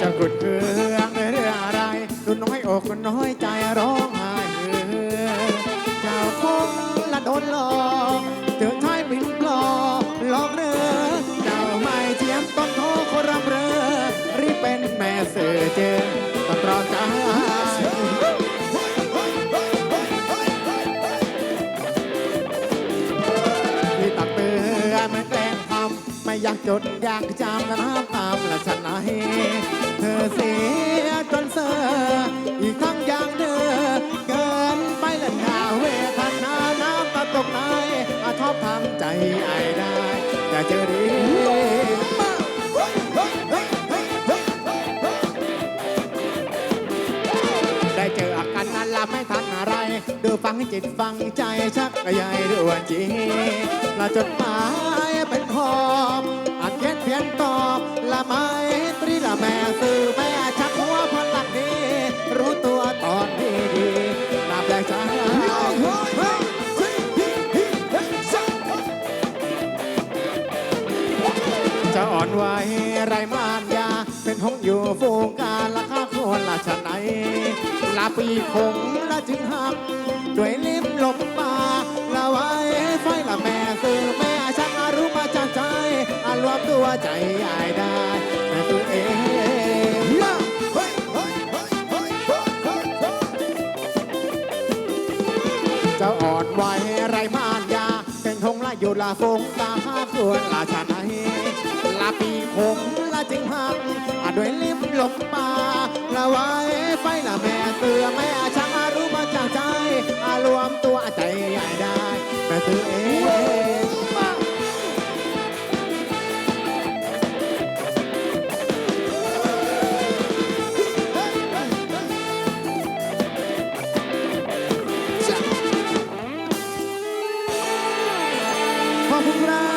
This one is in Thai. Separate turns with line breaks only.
จะกดเกลืองเรื่องอะไรดูน้อยอกน้อยใจร้องไห้เจ้คงละโดนหลอกเตือท้ายมินปลอหลอกเรือเจ้าไม่เทียมต้องโทรคนรำเรือรีบเป็นแม่เสือเจอต้องรอจ้า ไม่แกล้งทำไม่อยากจดอยากจำนะน้ำตามและฉันไหนเธอเสียจนเสออีกทั้งอย่างเธอเกินไปและหนาเวทนาน้ำตาตกในอาชอบทำใจไอ้ได้แต่เจอดีได้เจออาการนั้นละไม่ทันอะไร ดูฟังจิตฟังใจชักกระยายด่วนจีละจดหมาย หอบอัดเขียนเพียนตอบละไม้ตรีละแม่สื่อแม่ชักหัวพันหลักดีรู้ตัวตอนดีดีนับแรกใจจะอ่อนไหวไรมานยา เป็นห้องอยู่ฟูงการละค่าคนละชะไหนลาปีคงละจึงหักด้วยลิ้มลมป ใจอายได้ตัวเองจะอ่อนไหวไรมานยาเป็นทงละอยู่ละฟงตาห้าส่วนละชะไหนลาปีคงละจึงหักอาด้วยลิ้มลมปาละไว้ไฟละแม่เสือแม่ช่างอารู้มาจากใจอารวมตัวใจใหญ่ได้แม่เสือเอง Abraham.